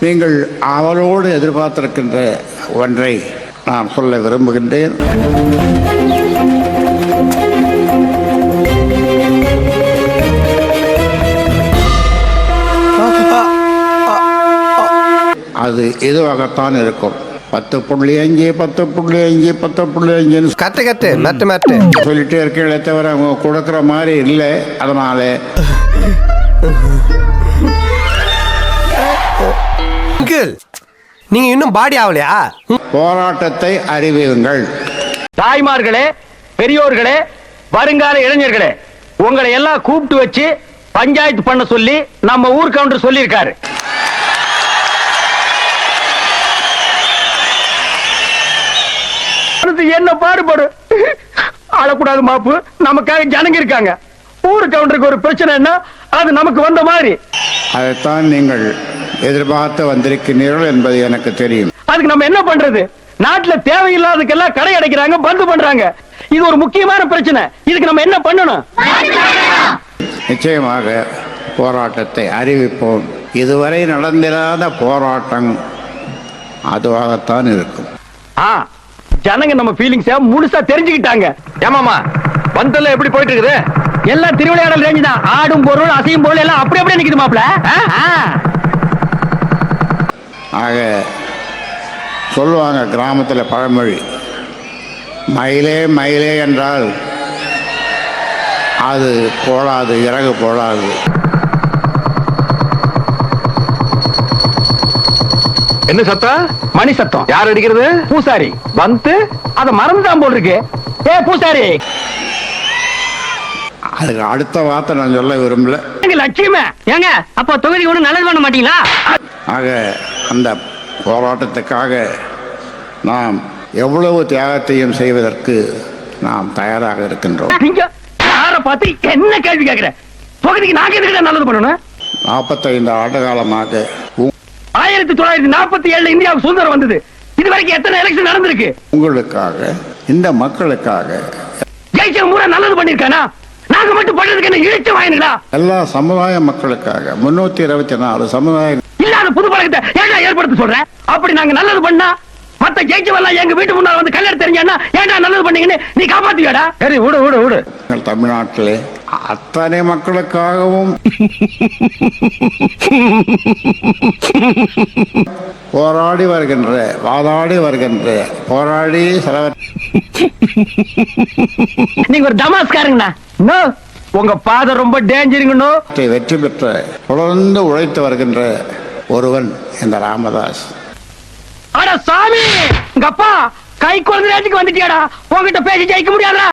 நீங்கள் அவளோடு எதிர்பார்த்திருக்கின்ற ஒன்றை நான் சொல்ல விரும்புகின்றேன். அது எதுவாகத்தான் இருக்கும்? பத்து புள்ளி அஞ்சு பத்து புள்ளி அஞ்சு பத்து புள்ளி அஞ்சுன்னு கட்டு கட்டு மெட்டு மெட்டு. சொல்லிட்டே இருக்கீங்களே தவிர அவங்க கொடுக்குற மாதிரி இல்லை. அதனால அங்கிள் நீங்க இன்னும் பாடி ஆகலையா போராட்டத்தை அறிவியுங்கள். தாய்மார்களே பெரியோர்களே வருங்கால இளைஞர்களே உங்களை எல்லாம் கூப்பிட்டு வச்சு பஞ்சாயத்து பண்ண சொல்லி நம்ம ஊர் கவுண்டர் சொல்லியிருக்காரு. அடுத்து என்ன பாடுபடு? அழக்கூடாது மாப்பு. நமக்காக ஜனங்க இருக்காங்க. ஊர் கவுண்டருக்கு ஒரு பிரச்சனைன்னா அது நமக்கு வந்த மாதிரி. அதைத்தான் நீங்கள் எதிர்பார்த்து வந்திருக்கிறீர்கள் என்பது எனக்கு தெரியும். அதுக்கு நம்ம என்ன பண்றது? நாட்டுல தேவையில்லாததுக்கெல்லாம் கடை அடைக்கிறாங்க பந்து பண்றாங்க. இது ஒரு முக்கியமான பிரச்சனை. இதுக்கு நம்ம என்ன பண்ணணும்? நிச்சயமாக போராட்டத்தை அறிவிப்போம். இதுவரை நடந்திராத போராட்டம் அதுவாகத்தான் இருக்கும். ஆ ஜனங்க நம்ம ஃபீலிங்ஸ முழுசா தெரிஞ்சுக்கிட்டாங்க. ஏமாமா பந்தல்ல எப்படி போயிட்டு இருக்குது எல்லாம் திருவிளையாடல் ரேஞ்சு தான். ஆடும் பொருள் அசையும் பொருள் எல்லாம் அப்படி அப்படியே நிக்குது மாப்ள ஆக சொல்லுவாங்க கிராமத்தில் பழமொழி. மயிலே மயிலே என்றால் அது போடாது இறகு போடாது என்ன சத்தம்? மணி சத்தம். யார் அடிக்கிறது? பூசாரி. வந்து? அத மறந்துதான் போல் இருக்கு ஏ பூசாரி. அதுக்கு அடுத்த வார்த்தை நான் சொல்ல விரும்பல. எங்க லட்சியமே ஏங்க அப்போ தொகுதி ஒண்ணு நல்லது பண்ண மாட்டீங்களா? ஆக அந்த போராட்டத்துக்காக நாம் எவ்வளவு தியாகத்தையும் செய்வதற்கு நாம் தயாராக இருக்கின்றோம். நீங்க யார பார்த்து என்ன கேள்வி கேக்குற தொகுதிக்கு நாங்க எதுக்கு நல்லது பண்ணணும்? நாற்பத்தைந்து ஆண்டு காலமாக ஆயிரத்தி தொள்ளாயிரத்தி நாற்பத்தி ஏழுல இந்தியாவுக்கு சுதந்திரம் வந்தது. இது வரைக்கும் எத்தனை எலெக்ஷன் நடந்திருக்கு? உங்களுக்காக இந்த மக்களுக்காக ஜெயிச்ச முறை நல்லது பண்ணிருக்கானா நாங்க மட்டும் பண்றதுக்கு என்ன இழிச்ச வாயினுங்களா? எல்லா சமுதாய மக்களுக்காக முன்னூத்தி இருபத்தி நாலு சமுதாய இல்லாத புது பழக்கத்தை ஏன்டா ஏற்படுத்த சொல்றேன் அப்படி நாங்க நல்லது பண்ணா மத்த ஜெயிச்சவெல்லாம் எங்க வீட்டு முன்னால வந்து கல்யாணம் தெரிஞ்சா ஏன்டா நல்லது பண்ணீங்கன்னு நீ காப்பாத்துவியாடா சரி விடு விடு விடு. தமிழ்நாட்டிலே அத்தனை மக்களுக்காகவும். போராடி வருகின்ற வாதாடி வருகின்ற போராடி செலவற்ற நீங்க ஒரு தமாஸ்காரங்கண்ணா. உங்க பாதை ரொம்ப டேஞ்சருங்கண்ணோ வெற்றி பெற்ற தொடர்ந்து உழைத்து வருகின்ற ஒருவன் இந்த ராமதாஸ். அட சாமி உங்க அப்பா கை குழந்தை வந்துட்டியாடா? உங்ககிட்ட பேசி ஜெயிக்க முடியாதா